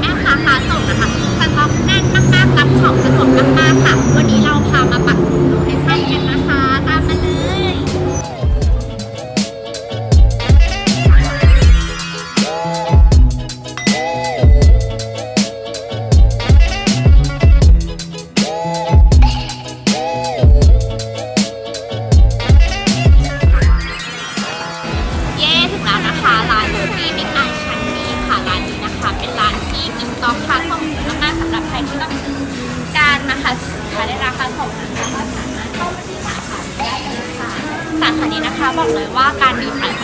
แม่ค้าค้าส่งนะคะ สาขานี้นะคะบอกเลยว่าการดีไซน์